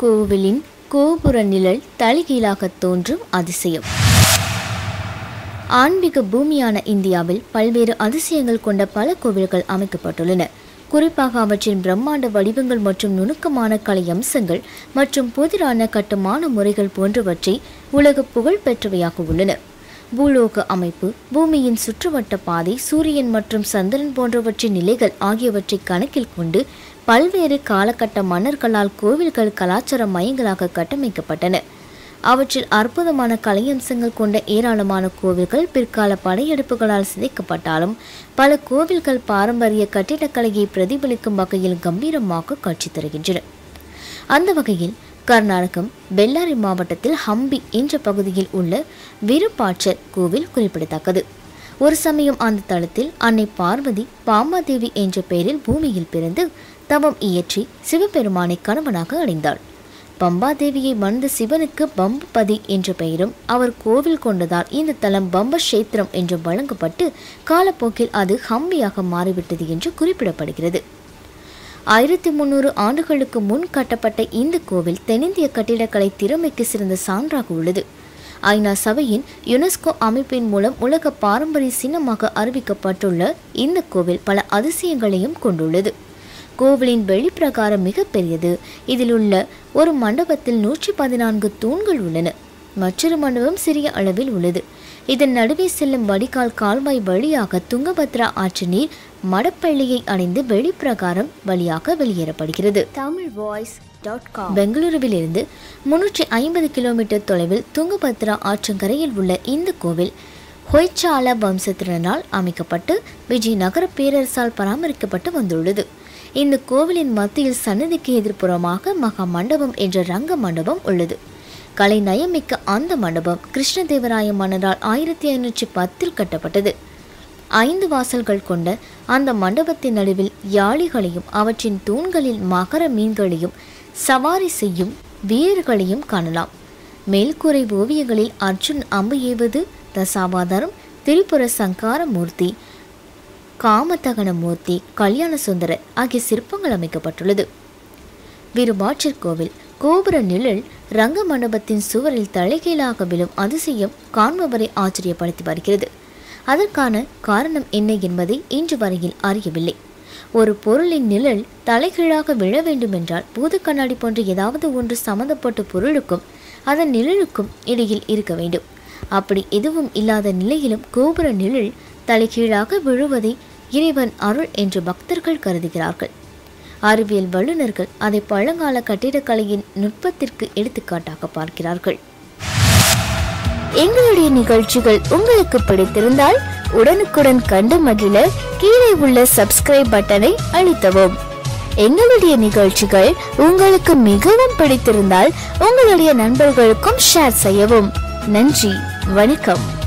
கோவிலின் கோபுர நிழல் தலைகீழாக தோன்றும் அதிசயம். ஆன்மீக பூமியான இந்தியாவில் பல்வேறு அதிசயங்கள் கொண்ட பல கோவில்கள் அமைக்கப்பட்டுள்ளன. குறிப்பாக அவற்றின் பிரம்மாண்ட வடிவங்கள் மற்றும் நுணுக்கமான கலை அம்சங்கள் மற்றும் புதிரான கட்டுமான முறைகள் போன்றவற்றை உலக புகழ் பெற்றவையாக உள்ளன. பூலோக அமைப்பு பூமியின் சுற்றுவட்ட பாதை சூரியன் மற்றும் சந்திரன் போன்றவற்றின் நிலைகள் ஆகியவற்றை கணக்கில் கொண்டு பல்வேறு காலகட்ட மன்னர்களால் கோவில்கள் கலாச்சார மையங்களாக கட்டமைக்கப்பட்டன. அவற்றில் அற்புதமான கலையம்சங்கள் கொண்ட ஏராளமான கோவில்கள் பிற்கால படையெடுப்புகளால் சிதைக்கப்பட்டாலும் பல கோவில்கள் பாரம்பரிய கட்டிடக்கலையை பிரதிபலிக்கும் வகையில் கம்பீரமாக காட்சி தருகின்றன. அந்த வகையில் கர்நாடகம் பெல்லாரி மாவட்டத்தில் ஹம்பி என்ற பகுதியில் உள்ள விருப்பாட்சர் கோவில் குறிப்பிடத்தக்கது. ஒரு சமயம் அந்த தளத்தில் அன்னை பார்வதி பாமாதேவி என்ற பெயரில் பூமியில் பிறந்து தவம் இயற்றி சிவபெருமானை கணவனாக அடைந்தாள். பம்பாதேவியை மணந்த சிவனுக்கு பம்புபதி என்ற பெயரும் அவர் கோவில் கொண்டதால் இந்த தலம் பம்பக்ஷேத்திரம் என்றும் வழங்கப்பட்டு காலப்போக்கில் அது ஹம்பியாக மாறிவிட்டது என்று குறிப்பிடப்படுகிறது. ஆயிரத்தி முந்நூறு ஆண்டுகளுக்கு முன் கட்டப்பட்ட இந்த கோவில் தென்னிந்திய கட்டிடக்கலை திறமைக்கு சிறந்த சான்றாக உள்ளது. ஐநா சபையின் யுனெஸ்கோ அமைப்பின் மூலம் உலக பாரம்பரிய சின்னமாக அறிவிக்கப்பட்டுள்ள இந்த கோவில் பல அதிசயங்களையும் கொண்டுள்ளது. கோவிலின் வெளிப்பிரகாரம் மிகப்பெரியது. இதில் உள்ள ஒரு மண்டபத்தில் நூற்றி பதினான்கு தூண்கள் உள்ளன. மற்றொரு மண்டபம் சிறிய அளவில் உள்ளது. இதன் நடுவே செல்லும் வடிகால் கால்வாய் வழியாக துங்கபத்ரா ஆற்று நீர் மடப்பள்ளியை அடைந்து வெளிப்பிரகாரம் வழியாக வெளியேறப்படுகிறது. Tamil voice dot com. பெங்களூருவிலிருந்து முன்னூற்றி ஐம்பது கிலோமீட்டர் தொலைவில் துங்கபத்ரா ஆற்றங்கரையில் உள்ள இந்த கோவில் ஹொய்ச்சால வம்சத்தினரால் அமைக்கப்பட்டு விஜயநகர பேரரசால் பராமரிக்கப்பட்டு வந்துள்ளது. இந்த கோவிலின் மத்தியில் சன்னதிக்கு எதிர்ப்புறமாக மகா மண்டபம் என்ற ரங்க மண்டபம் உள்ளது. கலை நயமிக்க அந்த மண்டபம் கிருஷ்ணதேவராய மன்னரால் ஆயிரத்தி ஐநூற்றி பத்தில் கட்டப்பட்டது. ஐந்து வாசல்கள் கொண்ட அந்த மண்டபத்தின் நடுவில் யாளிகளையும் அவற்றின் தூண்களில் மகர மீன்களையும் சவாரி செய்யும் வீரர்களையும் காணலாம். மேல்கூரை ஓவியங்களில் அர்ஜுன் அம்பு ஏவது தசாவாதாரம் திரிபுர சங்கார மூர்த்தி காமதகன மூர்த்தி கல்யாண சுந்தரர் ஆகிய சிற்பங்கள் அமைக்கப்பட்டுள்ளது. விருபாட்சர் கோவில் கோபுர நிழல் ரங்க மண்டபத்தின் சுவரில் தலைகீழாக விழும் அதிசயம் காண்பவரை ஆச்சரியப்படுத்தி வருகிறது. அதற்கான காரணம் என்ன என்பதை இன்று வரையில் அறியவில்லை. ஒரு பொருளின் நிழல் தலைகீழாக விழ வேண்டுமென்றால் பூத கண்ணாடி போன்ற ஏதாவது ஒன்று சம்பந்தப்பட்ட பொருளுக்கும் அதன் நிழலுக்கும் இடையில் இருக்க வேண்டும். அப்படி எதுவும் இல்லாத நிலையிலும் கோபுர நிழல் தலைகீழாக விழுவதை இறைவன் அருள் என்று பக்தர்கள் கருதுகிறார்கள். அறிவியல் வல்லுநர்கள் அதை பழங்கால கட்டிடக்கலையின் நுட்பத்திற்கு எடுத்துக்காட்டாக பார்க்கிறார்கள். எங்களுடைய நிகழ்ச்சிகள் உங்களுக்கு பிடித்திருந்தால் உடனுக்குடன் கண்டு மகிழ கீழே உள்ள சப்ஸ்கிரைப் பட்டனை அழுத்தவும். எங்களுடைய நிகழ்ச்சிகள் உங்களுக்கு மிகவும் பிடித்திருந்தால் உங்களுடைய நண்பர்களுக்கும் ஷேர் செய்யவும். நன்றி வணக்கம்.